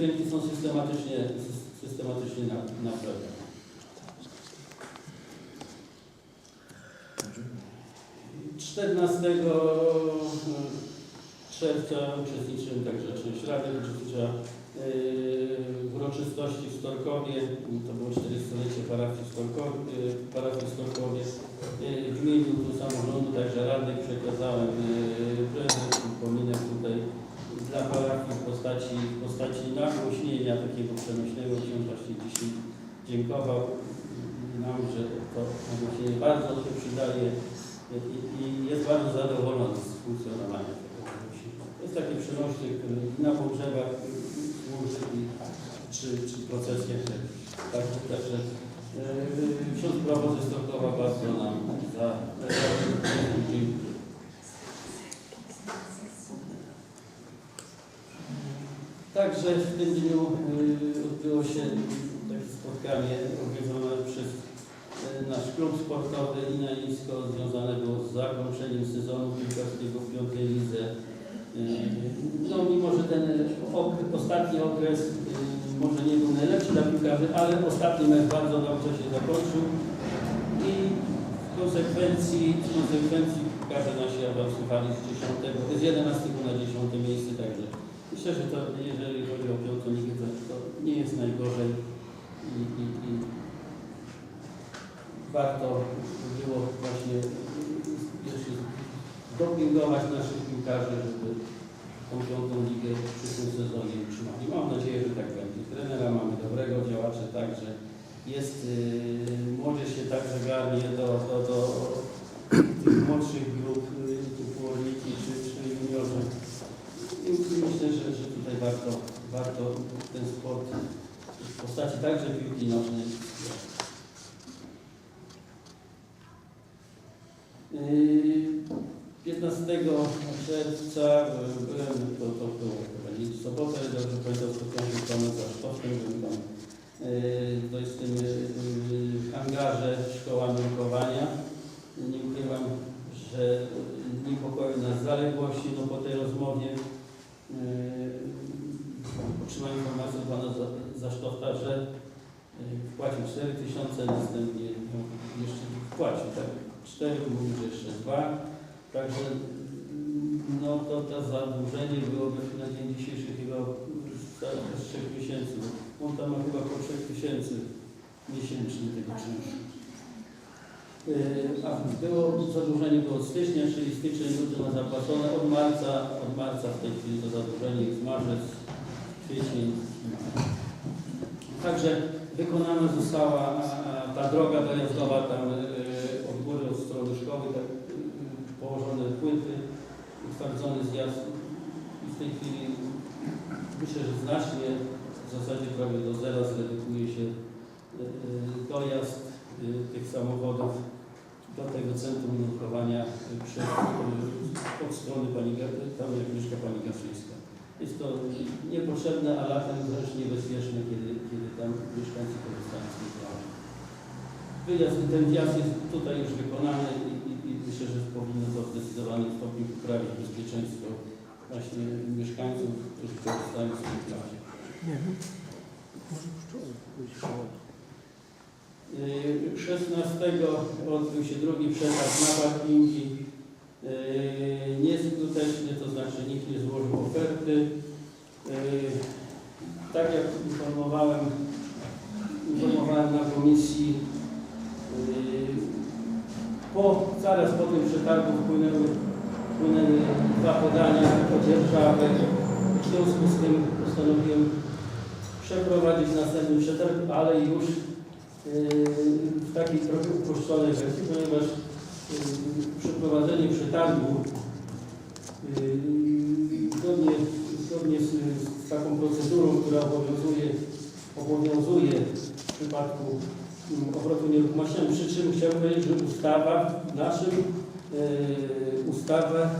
przekrętki są systematycznie, sys- systematycznie na- naprawiane. Czternastego czerwca uczestniczyłem także część Rady, uczestniczyła yy, w uroczystości w Storkowie, to było 40-lecie parafii w Storkowie, parafii w Storkowie. Yy, W imieniu samorządu, także Rady przekazałem yy, prezent, upominek tutaj dla parafii w postaci, w postaci nagłośnienia takiego przenośnego. Ksiądz właśnie dzisiaj dziękował nam, że to nagłośnienie bardzo się przydaje i, i jest bardzo zadowolony z funkcjonowania tego nagłośnienia. To jest taki przenośny, który na pogrzebach służy i, czy, czy jakichś. Także, także ksiądz Stokowa bardzo nam za, za Także w tym dniu y, odbyło się takie spotkanie organizowane przez y, nasz klub sportowy Inalisko związane było z zakończeniem sezonu piłkarskiego w piątej lidze. Y, No mimo, że ten ostatni okres może nie był najlepszy dla piłkarzy, ale ostatni mecz bardzo dobrze się zakończył i w konsekwencji, w konsekwencji piłkarze nasi awansowali z 10, z 11 na 10 miejsce, także Myślę, że to, jeżeli chodzi o piątą ligę, to, to nie jest najgorzej i, i, i warto było właśnie jeszcze dopingować naszych piłkarzy, żeby tą piątą ligę w przyszłym sezonie utrzymali. Mam nadzieję, że tak będzie. Trenera mamy dobrego, działaczy także. Jest, yy, młodzież się także garnie do, do, do tych młodszych grup, yy, typu Orliki czy, czy juniorzy. I myślę, że, że tutaj warto, warto ten sport w postaci nożnej. Yy, 15 czerwca byłem, to, to było chyba sobotę, dobrze pamiętam, spotkałem się z panem Zasztowskim, byłem tam yy, to w tym yy, hangarze szkoła nurkowania. Nie ukrywam, że niepokoją nas zaległości, no po tej rozmowie Yy, otrzymałem informację od pana Za- Zasztowta, że wpłacił 4 tysiące, następnie no, jeszcze wpłacił, tak? 4, mówił, że jeszcze 2. Także no to to zadłużenie byłoby na dzień dzisiejszy chyba z 3 miesięcy. On tam ma chyba po 3 tysięcy miesięcznie tego czynszu. Yy, A było zadłużenie było od stycznia, czyli styczeń, luty ma zapłacone od marca, od marca w tej chwili to zadłużenie jest marzec, kwiecień. Także wykonana została ta droga dojazdowa tam yy, od góry, od strony szkoły, tak, yy, położone płyty, utwardzony zjazd i w tej chwili myślę, że znacznie, w zasadzie prawie do zera zredukuje się yy, dojazd tych samochodów do tego centrum nurkowania od strony pani, tam jak mieszka pani Gaszyńska. Jest to niepotrzebne, a latem wręcz niebezpieczne, kiedy, kiedy tam mieszkańcy korzystają z tej drogi. Wyjazd, ten wjazd jest tutaj już wykonany i, i, i myślę, że powinno to w zdecydowanym stopniu poprawić bezpieczeństwo właśnie mieszkańców, którzy korzystają z tej drogi. Nie wiem. Może wczoraj pójść. Yy, 16 odbył się drugi przetarg na parkingi. Yy, Nieskutecznie, to znaczy nikt nie złożył oferty. Yy, Tak jak informowałem, informowałem na komisji, yy, po, zaraz po tym przetargu wpłynęły, wpłynęły dwa podania o dzierżawę. W związku z tym postanowiłem przeprowadzić następny przetarg, ale już w takiej trochę uproszczonej wersji, ponieważ przeprowadzenie przetargu yy, zgodnie, zgodnie z, z taką procedurą, która obowiązuje, obowiązuje w przypadku mm, obrotu nieruchomościami, przy czym chciałbym powiedzieć, że ustawa w naszym yy, ustawa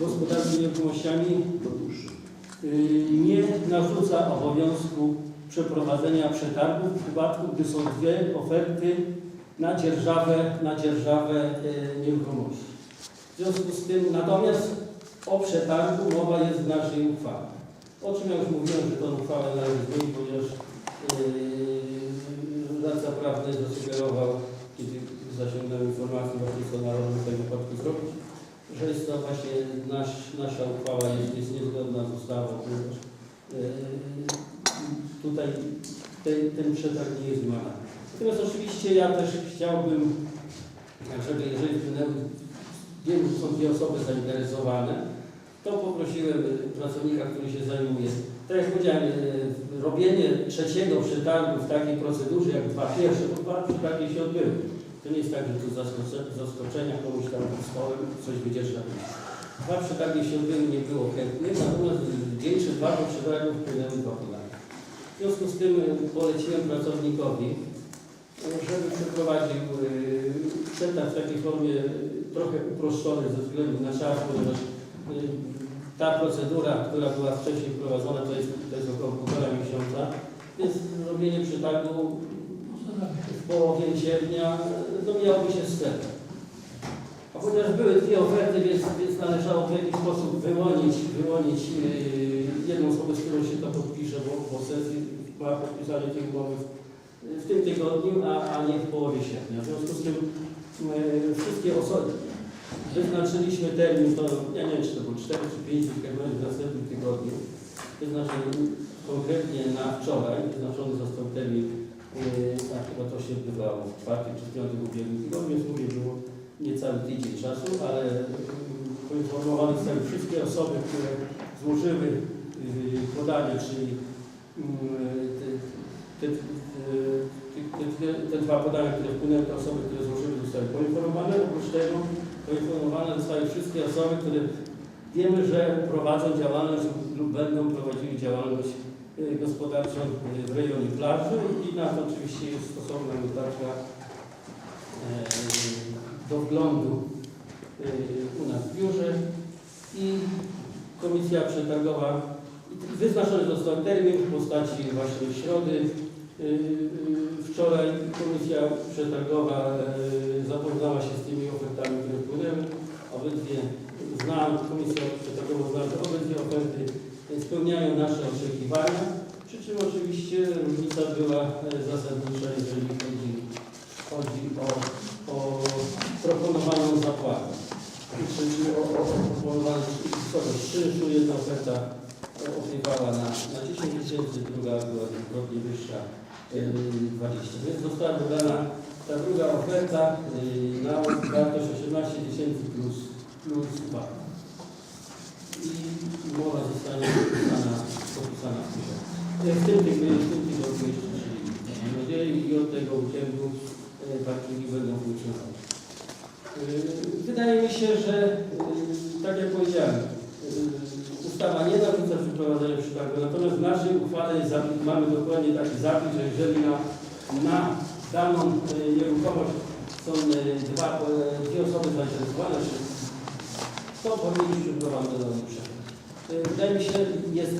gospodarki nieruchomościami yy, nie narzuca obowiązku przeprowadzenia przetargu w przypadku, gdy są dwie oferty na dzierżawę, na dzierżawę y, nieruchomości. W związku z tym natomiast o przetargu mowa jest w naszej uchwale. O czym ja już mówiłem, że tą uchwałę należy ponieważ yy, radca prawny zasugerował, kiedy zasięgnąłem informacji właśnie co należy w tym wypadku zrobić, że jest to właśnie nasz, nasza uchwała jest, jest niezgodna z ustawą, ponieważ yy, tutaj ten, ten przetarg nie jest zmarany. Natomiast oczywiście ja też chciałbym, żeby jeżeli wpłynęły, wiem, są dwie osoby zainteresowane, to poprosiłem pracownika, który się zajmuje. Tak jak powiedziałem, e, robienie trzeciego przetargu w takiej procedurze jak dwa pierwsze, bo dwa przetargi się odbyły. To nie jest tak, że z zaskoczenia komuś tam pod coś wydzierża. Dwa przetargi się odbyły, nie było chętnych, natomiast dzień dwa do wpłynęły dwa podania. W związku z tym e, poleciłem pracownikowi, żeby przeprowadził e, przetarg w takiej formie e, trochę uproszczonej ze względu na czas, ponieważ e, ta procedura, która była wcześniej prowadzona, to jest, to jest około półtora miesiąca, więc robienie przetargu w połowie sierpnia no miałoby się z tego. A ponieważ były dwie oferty, więc, więc należało w jakiś sposób wyłonić, wyłonić jedną osobę, z którą się to podpisze, bo, bo sens ma podpisanie tej umowy w, tym tygodniu, a, a nie w połowie sierpnia. W związku z tym yy, wszystkie osoby, wyznaczyliśmy termin, to ja nie wiem, czy to było 4 czy 5 w każdym razie w następnym tygodniu. Wyznaczyli konkretnie na wczoraj, wyznaczony został termin Yy, a chyba to się odbywało w czwartek czy w piątek ubiegłym tygodniu, więc mówię, było niecały tydzień czasu, ale yy, poinformowane zostały wszystkie osoby, które złożyły yy, podanie, czyli yy, te, te, te, te, dwa podania, które wpłynęły, te osoby, które złożyły, zostały poinformowane. Oprócz tego poinformowane zostały wszystkie osoby, które wiemy, że prowadzą działalność lub, będą prowadziły działalność y, gospodarczą y, w rejonie plaży i na to oczywiście jest stosowna notatka e, do wglądu u nas w biurze i komisja przetargowa wyznaczony został termin w postaci właśnie środy. Y, y, Wczoraj komisja przetargowa y, zapoznała się z tymi ofertami, które wpłynęły. Znam, komisja przetargowa zna, że obydwie oferty spełniają nasze oczekiwania. Przy czym oczywiście różnica była e, zasadnicza, jeżeli chodzi, chodzi o, o proponowaną zapłatę. Czyli o, o, proponowaną wysokość czynszu. Jedna oferta opiewała na, na 10 tysięcy, druga była dwukrotnie wyższa, 20. Więc została wydana ta druga oferta yy, na wartość 18 tysięcy plus, plus VAT. I umowa zostanie podpisana, podpisana w tym roku. W tym tygodniu, w tym tygodniu jeszcze czyli nadzieję i od tego weekendu parkingi będą funkcjonować. Yy, Wydaje mi się, że tak jak powiedziałem, ustawa nie narzuca przeprowadzenia przetargu, natomiast w naszej uchwale zapis, mamy dokładnie taki zapis, że jeżeli na, na daną yy, nieruchomość są yy, dwa, yy, dwie osoby zainteresowane, to powinien być przeprowadzony dany przetarg. Yy, Wydaje mi się, jest,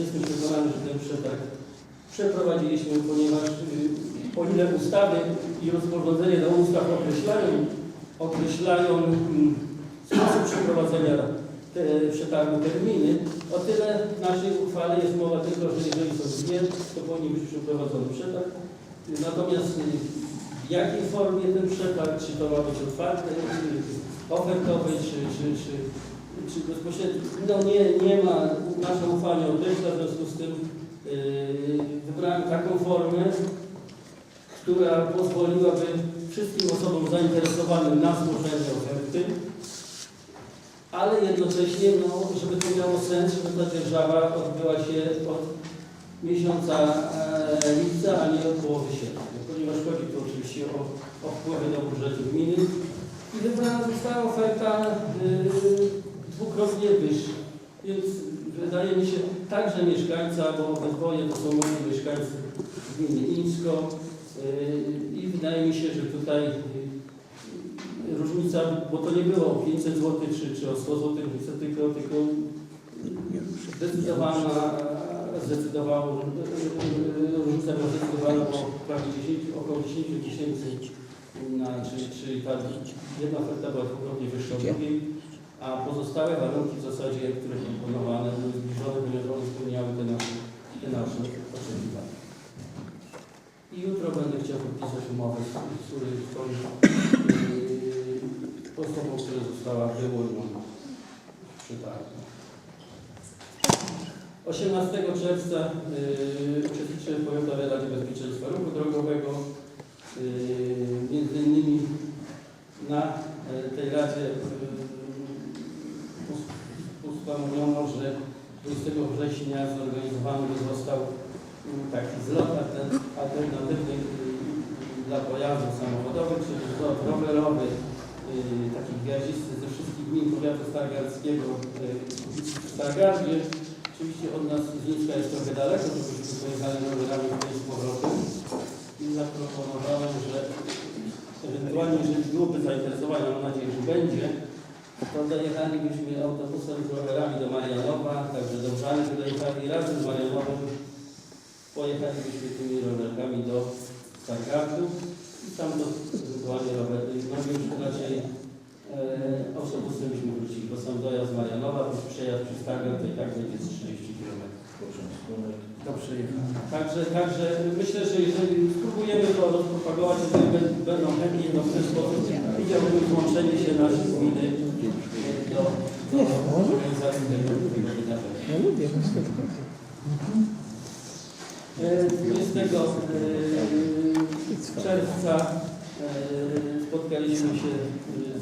jestem przekonany, że ten przetarg przeprowadziliśmy, ponieważ yy, o ile ustawy i rozporządzenie do ustaw określają, określają mm, sposób przeprowadzenia przetargu terminy, o tyle w naszej uchwale jest mowa tylko, że jeżeli są dwie, to powinien być przeprowadzony przetarg. Natomiast y, w jakiej formie ten przetarg, czy to ma być otwarty, czy ofertowy, czy, czy, czy, czy bezpośredni, no nie, nie ma, nasza uchwała nie określa, w związku z tym yy, wybrałem taką formę, która pozwoliłaby wszystkim osobom zainteresowanym na złożenie oferty, ale jednocześnie, no, żeby to miało sens, żeby ta dzierżawa odbyła się od miesiąca e, lipca, a nie od połowy sierpnia, ponieważ chodzi tu oczywiście o, o wpływy do budżetu gminy. I wybrana została oferta y, dwukrotnie wyższa, więc wydaje mi się także mieszkańca, bo Wezwoje to są moi mieszkańcy gminy Ińsko y, i wydaje mi się, że tutaj różnica, bo to nie było o 500 zł czy, czy o 100 zł różnica, tylko, tylko zdecydowana, zdecydowało, różnica była zdecydowana o prawie 10, około 10 tysięcy, czyli, ta jedna oferta była dwukrotnie wyższa od drugiej, a pozostałe warunki w zasadzie, które proponowane, były zbliżone, ponieważ one spełniały te nasze, te nasze oczekiwania. I jutro będę chciał podpisać umowę, z której osobą, która została wyłoniona przetargu. 18 czerwca yy, uczestniczyłem w Powiatowej Radzie Bezpieczeństwa Ruchu Drogowego. Yy, między innymi na yy, tej Radzie yy, us- ustanowiono, że 20 września zorganizowany został yy, taki zlot alter- alternatywny yy, dla pojazdów samochodowych, czyli zlot rowerowy, yy, taki gwiaździsty ze wszystkich gmin powiatu stargardzkiego w Stargardzie. Oczywiście od nas z Mińska jest trochę daleko, żebyśmy pojechali rowerami tutaj z powrotem. I zaproponowałem, że ewentualnie, jeżeli byłoby zainteresowanie, mam nadzieję, że będzie, to dojechalibyśmy autobusem z rowerami do Marianowa, także do Brzany dojechali razem z Marianowem. Pojechalibyśmy tymi rowerkami do Stargardu i tam do ewentualnie rowery. No już raczej e, autobusem byśmy wrócili, bo sam dojazd Marianowa, plus przejazd przez Stargard to i tak będzie z 30 km do przejechania. Także, także myślę, że jeżeli spróbujemy to rozpropagować, jeżeli bę- będą chętni, to w ten sposób widziałbym złączenie się naszej gminy e, do, do organizacji tego wydarzenia. Ja lubię następnie. E, 20 e, czerwca e, spotkaliśmy się e,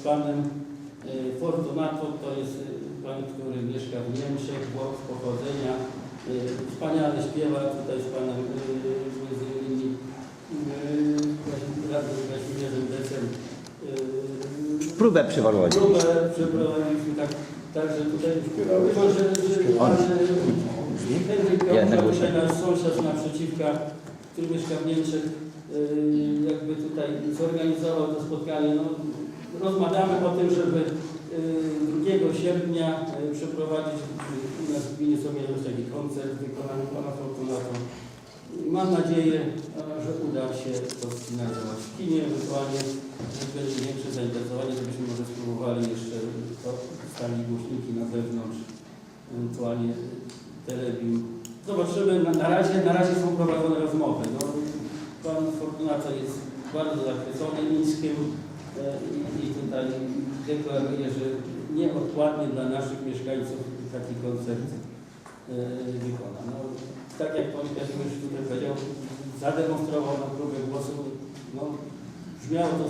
z panem e, Fortunato, to jest e, pan, który mieszka w Niemczech, Włoch z pochodzenia. E, Wspaniały śpiewak, tutaj z panem e, między innymi e, radnym Kazimierzem Decem. e, Próbę przywołać. Próbę przeprowadziliśmy tak, także tutaj mimo, że, że On. pan Henryk Ja na Kałuża, nasz sąsiad naprzeciwka, który mieszka w Niemczech, jakby tutaj zorganizował to spotkanie. No, rozmawiamy o tym, żeby yy, 2 sierpnia yy, przeprowadzić yy, u nas w gminie Somielów taki koncert w wykonaniu pana Fortunato. Mam nadzieję, a, że uda się to sfinalizować w kinie, ewentualnie będzie większe zainteresowanie, żebyśmy może spróbowali jeszcze stali głośniki na zewnątrz, ewentualnie telebium. Zobaczymy, na, na, razie, na razie są prowadzone rozmowy. No, pan Fortunato jest bardzo zachwycony Mińskiem e, i, i tutaj deklaruje, że nieodpłatnie dla naszych mieszkańców taki koncert e, wykona. No, tak jak pan Kazimierz tutaj powiedział, zademonstrował na próbę głosu, no, brzmiało to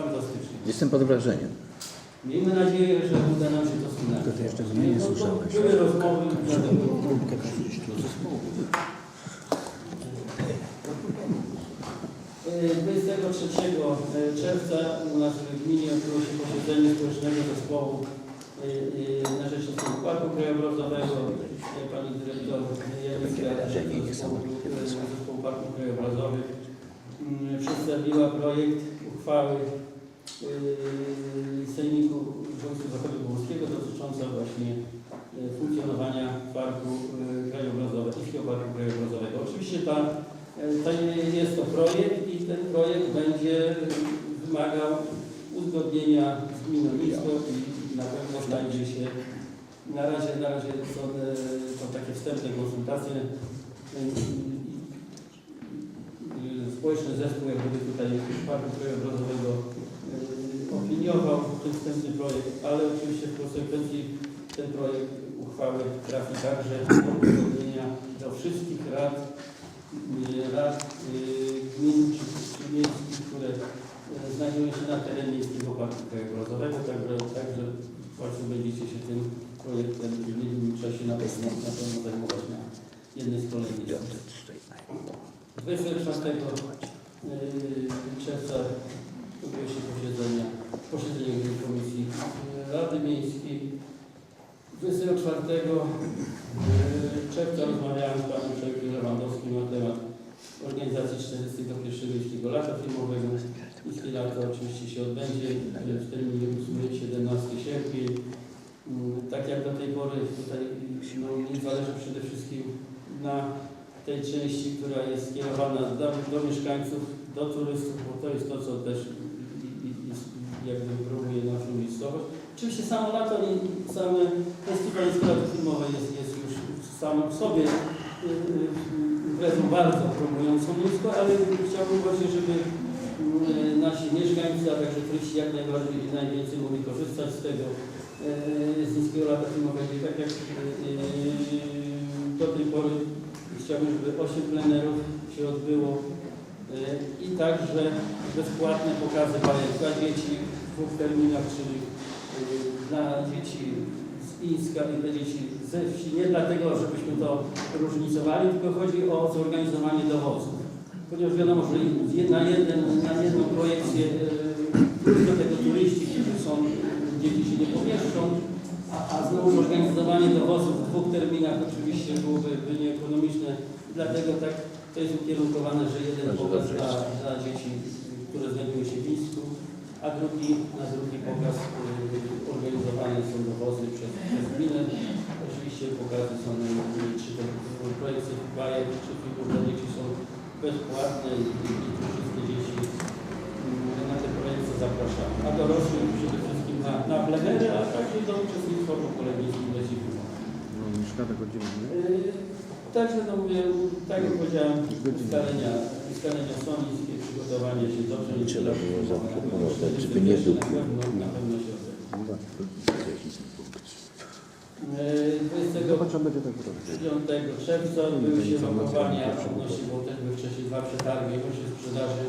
fantastycznie. Jestem pod wrażeniem. Miejmy nadzieję, że uda nam się to sfinalizować. To jeszcze nie to słyszałeś. Były rozmowy, Próbkę zespołu. E, 23 czerwca u nas w gminie odbyło się posiedzenie społecznego zespołu e, e, na rzecz Zespołu Parku Krajobrazowego. E, Pani dyrektor Jarzyska zespołu, e, zespołu Parków Krajobrazowych mm, przedstawiła projekt uchwały e, Sejmiku Wojska Zachodniopomorskiego dotycząca właśnie e, funkcjonowania Parku e, Krajobrazowego, Parku Krajobrazowego. Oczywiście ta to jest to projekt ten projekt będzie wymagał uzgodnienia z gminą i na pewno znajdzie się, na razie, na razie są, e, są takie wstępne konsultacje. E, Społeczny zespół jakby tutaj Parku Krajobrazowego e, opiniował ten wstępny projekt, ale oczywiście w konsekwencji ten projekt uchwały trafi także do do wszystkich rad rad miejskich, które y, znajdują się na terenie Miejskiego Parku Krajobrazowego, także, także Państwo będziecie się tym projektem w niedługim czasie na pewno, na pewno zajmować na jednej z kolejnych. 24 y, czerwca odbyło się posiedzenie, posiedzenie Komisji Rady Miejskiej. 24 czerwca rozmawiałem z panem Przewodniczącym Lewandowskim na temat organizacji 41 Miejskiego Lata Filmowego. Jeśli lato oczywiście się odbędzie w terminie 8 17 sierpień. Mm, Tak jak do tej pory tutaj no, nie zależy przede wszystkim na tej części, która jest skierowana do, do mieszkańców, do turystów, bo to jest to, co też i, i, i, jakby promuje naszą miejscowość. Oczywiście samo lato, i same festiwal filmowej jest, jest już sam w sobie y, y, imprezą bardzo promującą miejską, ale chciałbym właśnie, żeby mm, nasi mieszkańcy, a także turyści jak najbardziej najwięcej mogli korzystać z tego z niskiego lata filmowego. I tak jak do tej pory chciałbym, żeby 8 plenerów się odbyło e, i także bezpłatne pokazy balet dla dzieci w dwóch terminach, czyli e, dla dzieci z Ińska i dla dzieci ze wsi. Nie dlatego, żebyśmy to różnicowali, tylko chodzi o zorganizowanie dowozów. Ponieważ wiadomo, że na, jeden, na jedną projekcję e, do tego turyści, którzy są, dzieci się nie pomieszczą, a, a znowu zorganizowanie dowozów w dwóch terminach oczywiście byłoby by nieekonomiczne. Dlatego tak to jest ukierunkowane, że jeden pokaz dla, dla dzieci, które znajdują się w Mińsku, a drugi, na drugi pokaz y, organizowane są dowozy przez, przez gminę. Oczywiście pokazy są, czy to projekcje bajek, czy figur dla dzieci są bezpłatne i, i, wszystkie dzieci y, na te projekcje zapraszamy. A dorosłych przede wszystkim na, na plenery, a także do uczestnictwa w ogóle miejskim dla dzieci. No, mieszka tak godziny, nie? Yy, Także no mówię, tak jak powiedziałem, ustalenia, ustalenia są niskie, przygotowanie się dobrze. Nie trzeba było Na zaproponować, żeby nie pewno, na pewno się odbędzie. No tak. Yy, 20 Zobacz, on będzie tak robić. 5 czerwca były się lokowania odnośnie, bo też były wcześniej dwa przetargi odnośnie sprzedaży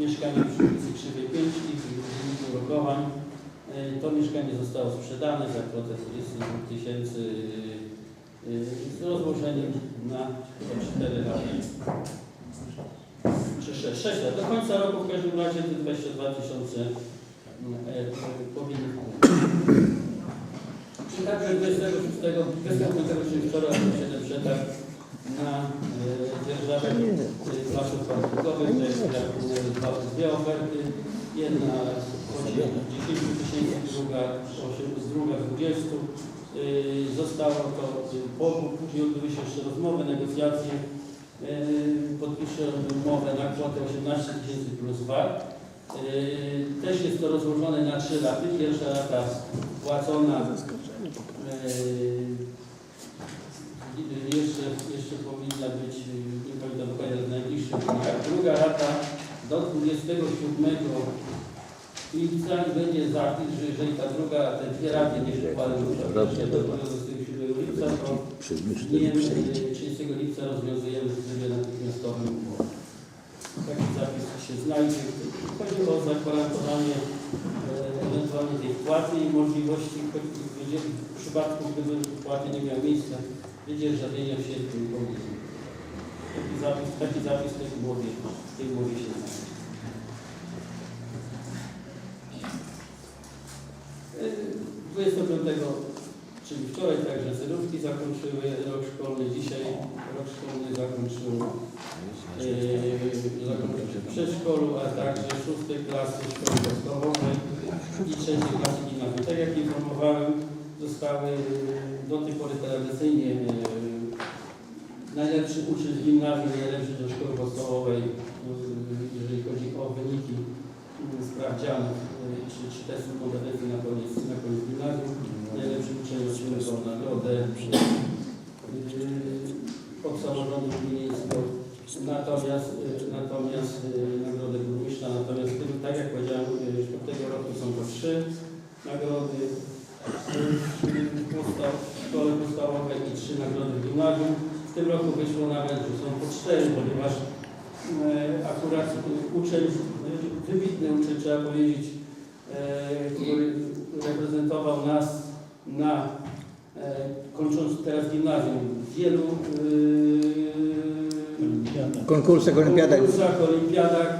mieszkania przy ulicy Krzywej 5 i w wyniku lokowań e, to mieszkanie zostało sprzedane za kwotę 22 tysięcy e, z rozłożeniem na chyba 4 lata. Czy 6, 6 lat. Do końca roku w każdym razie te 22 tysiące e, powinny Czy także 26, 25, czyli wczoraj się ten przetarg na e, dzierżawę e, placów parkingowych. To jest e, dwie oferty. Jedna kwotą 10 tysięcy, druga, osiem- druga 20. E, Zostało to e, po, później odbyły się jeszcze rozmowy, negocjacje. E, Podpiszę umowę na kwotę 18 tysięcy plus VAT. Też jest to rozłożone na 3 lata. Pierwsza lata płacona jeszcze, jeszcze powinna być, nie pamiętam dokładnie, w najbliższych dniach. Druga rata do 27 lipca i będzie zapis, że jeżeli ta druga, te dwie raty nie przykładą się do 27 lipca, to dniem to przejdzie. yy, 30 lipca rozwiązujemy w trybie natychmiastowym umowę. Taki zapis się znajdzie. Chodzi o zagwarantowanie e, ewentualnie tej wpłaty i możliwości, w przypadku gdyby wpłaty nie miał miejsca, wydzierżawienia w sierpniu i powiedzmy. Taki zapis, taki zapis w tej umowie, w tej umowie się znajdzie. E, 25, czyli wczoraj także zerówki zakończyły rok szkolny, dzisiaj rok szkolny zakończył Yy, zakończył przedszkolu, a także szóstej klasy szkoły podstawowej i trzeciej klasy gimnazjum. Tak jak informowałem, zostały yy, do tej pory tradycyjnie yy, najlepszy uczeń z gimnazjum, najlepszy ze szkoły podstawowej, yy, jeżeli chodzi o wyniki yy, sprawdzianów yy, czy, czy testów kompetencji na koniec, na koniec gimnazjum. Najlepszy uczeń otrzymał nagrodę yy, od samorządu gminnego. Natomiast, y, natomiast y, nagrodę burmistrza, natomiast w tym, tak jak powiedziałem, y, w tego roku są to trzy nagrody y, w podsta- w szkole podstawowej i trzy nagrody w gimnazjum. W tym roku wyszło nawet, że są po cztery, ponieważ y, akurat y, uczeń, y, wybitny uczeń, trzeba powiedzieć, y, który reprezentował nas na e, kończąc teraz gimnazjum, w wielu yy, Konkursach, olimpiadach. konkursach, olimpiadach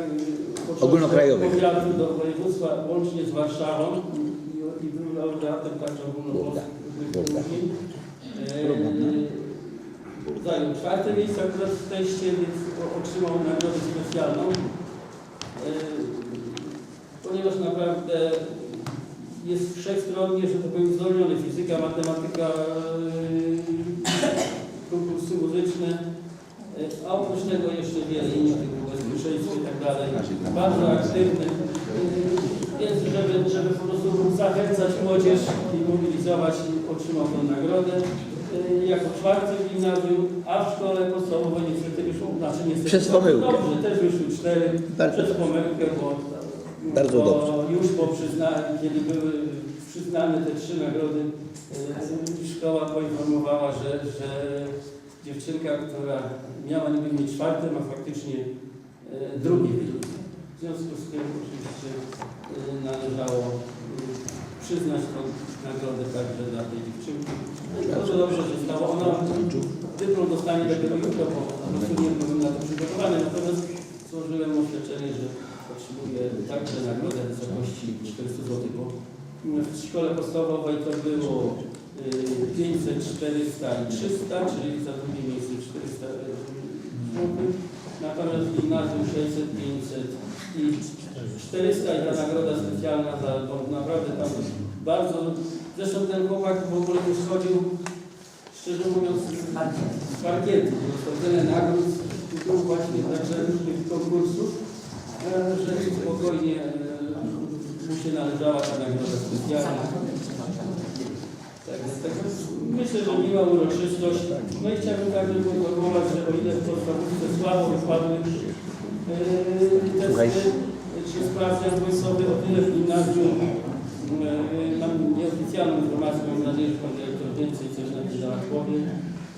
Ogólnokrajowych. powiatu do województwa, łącznie z Warszawą i, i był laureatem także. Yy, Zajął czwarte miejsce akurat w teście, więc otrzymał nagrodę specjalną. Yy, Ponieważ naprawdę jest wszechstronnie, że tak powiem, zdolniony. Fizyka, matematyka, yy, konkursy muzyczne, yy, a oprócz tego jeszcze wiele innych typu i tak dalej. Bardzo aktywny. Więc żeby, żeby po prostu zachęcać młodzież i mobilizować, otrzymał tę nagrodę. Jako czwarty gimnazjum, a w szkole podstawowej niestety nas znaczy niestety, Przez pomyłkę. Dobrze, też wyszły cztery Bardzo przez pomyłkę, bo, Bardzo bo dobrze. już po przyznaniu, kiedy były przyznane te trzy nagrody, e, szkoła poinformowała, że, że dziewczynka, która miała niby mieć czwarte, ma faktycznie e, drugie. W związku z tym oczywiście e, należało przyznać tą nagrodę także dla tej dziewczynki. No i bardzo dobrze się stało. Ona dyplom dostanie dopiero jutro, bo po prostu nie byłem na to przygotowany. Natomiast złożyłem oświadczenie, że otrzymuję także nagrodę w wysokości 400 zł, bo w szkole podstawowej to było y, 500, 400 i 300, czyli za drugie miejsce 400 zł. Natomiast w gimnazjum 600, 500 i 400 i ta nagroda specjalna za, bo naprawdę tam bardzo, zresztą ten chłopak w ogóle już schodził, szczerze mówiąc, z parkietu, bo to tyle nagród, tytułów właśnie także różnych konkursów, e, że spokojnie e, mu się należała ta nagroda specjalna. Tak, tak, myślę, że miła uroczystość. No i chciałbym także poinformować, że o ile w podstawówce słabo wypadły e, Słuchaj. Testy, czy sprawdzian wojskowy, o tyle w gimnazjum e, mam nieoficjalną informację, mam nadzieję, że pan dyrektor więcej coś na ten temat powie.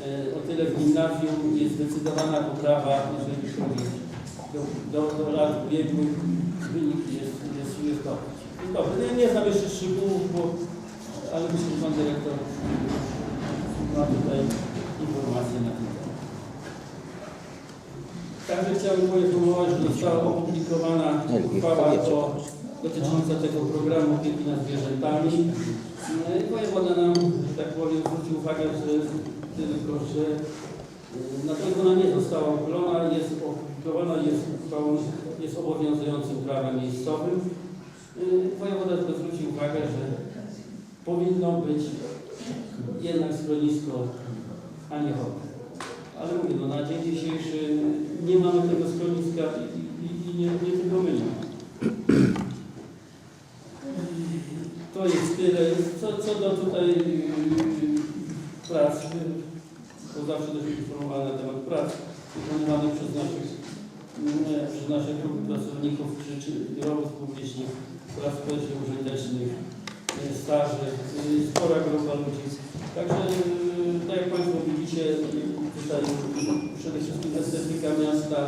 E, O tyle w gimnazjum jest zdecydowana poprawa, jeżeli chodzi do, do, do lat wynik jest, jest, jest dobry. Jest. No, Nie znam jeszcze szczegółów, bo, ale myślę, że pan dyrektor ma tutaj informacje na ten. Także chciałbym poinformować, że została opublikowana uchwała do, dotycząca tego programu opieki nad zwierzętami. I Wojewoda nam, że tak powiem, zwrócił uwagę, że tylko, że y, natomiast ona nie została uchylona, jest opublikowana, jest uchwałą, jest obowiązującym prawem miejscowym. Y, Wojewoda tylko zwrócił uwagę, że powinno być jednak schronisko, a nie hobby. Ale mówię, no na dzień dzisiejszy nie mamy tego schroniska i, i, i nie, nie tylko my. To jest tyle. Co, co do tutaj yy, prac, yy, to zawsze też informowałem na temat prac wykonywanych przez naszych, yy, przez naszych grupy pracowników czy, biurowców publicznych, prac społecznie użytecznych, yy, staży, yy, spora grupa ludzi. Także, tak jak Państwo widzicie, tutaj przede wszystkim estetyka miasta,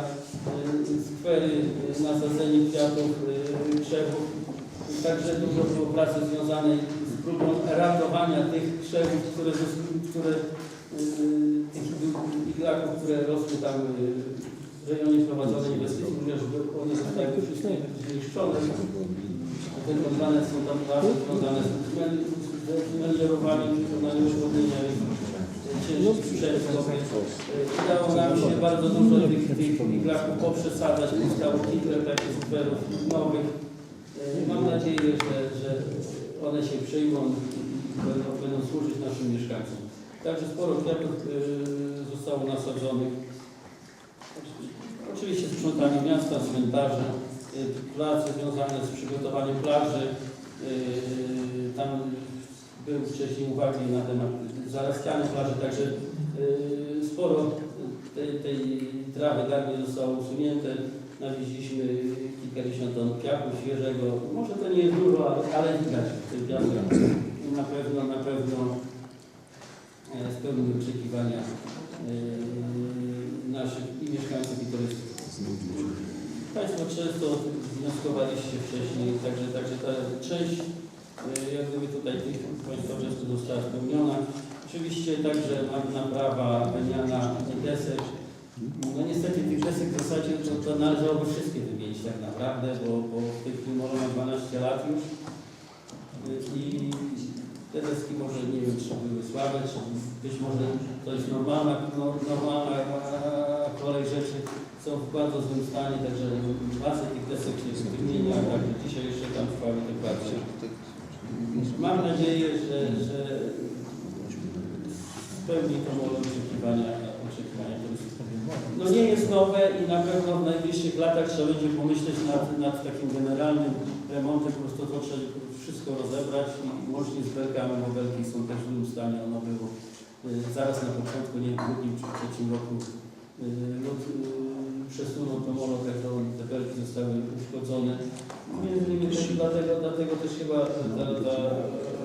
skwery, yy, nasadzenie kwiatów, yy, krzewów, Także dużo było pracy związanej z próbą ratowania tych krzewów, które, które tych iglaków, które rosły tam w rejonie wprowadzone inwestycji, również one zostały wszystkie zniszczone. Wykonywane są tam prace związane z meliowaniem, wykonaniem uszkodzenia ciężkich sprzętów. Yy, Udało nam się bardzo dużo tych, tych iglaków poprzesadzać, powstało kilka takich superów nowych. E, Mam nadzieję, że, że one się przyjmą i będą, będą służyć naszym mieszkańcom. Także sporo kwiatów e, zostało nasadzonych. Oczywiście sprzątanie miasta, cmentarze, e, prace związane z przygotowaniem plaży. Tam były wcześniej uwagi na temat zarastiania plaży, także e, sporo tej, tej trawy garnej zostało usunięte. Nawieźliśmy kilkadziesiąt ton piachu świeżego. Może to nie jest dużo, ale, ale widać ten piach na pewno, na pewno e, spełnił oczekiwania e, naszych i mieszkańców i turystów. Państwo często wnioskowaliście wcześniej, także, także ta część e, jak gdyby tutaj Państwa wniosków została spełniona. Oczywiście także ma- naprawa, wymiana desek. No niestety tych desek w zasadzie to, to należałoby wszystkie wymienić tak naprawdę, bo, bo w tej chwili może ma 12 lat już i te deski może nie wiem czy były słabe, czy być może to jest normalna, no, normalna kolej rzeczy są w bardzo złym stanie, także masę tych desek się wymienia, także dzisiaj jeszcze tam trwały te prace. Mam nadzieję, że, że spełni to moje oczekiwania, oczekiwania No nie jest nowe i na pewno w najbliższych latach trzeba będzie pomyśleć nad, nad takim generalnym remontem, po prostu to trzeba wszystko rozebrać i łącznie z belkami, bo belki są też w stanie, ono było e, zaraz na początku, nie w drugim czy trzecim roku e, y, lot y, e, przesunął to te belki zostały uszkodzone. Między innymi też, dlatego, dlatego też chyba ta, ta, ta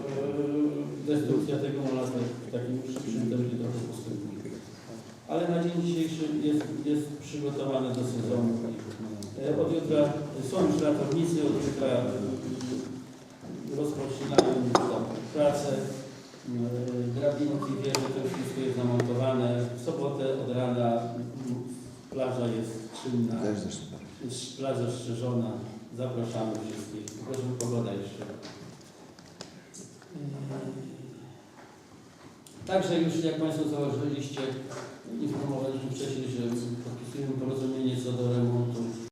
destrukcja tego mola w takim szybszym tempie trochę postępuje. Ale na dzień dzisiejszy jest, jest przygotowany do sezonu. E, Od jutra są już ratownicy, od jutra e, rozpoczynają pracę. E, Drabinki, wieże, to już wszystko jest zamontowane. W sobotę od rana plaża jest czynna, jest plaża strzeżona. Zapraszamy wszystkich. Żeby pogoda jeszcze. Także już jak Państwo zauważyliście, informowaliśmy wcześniej, że podpisujemy porozumienie co do remontu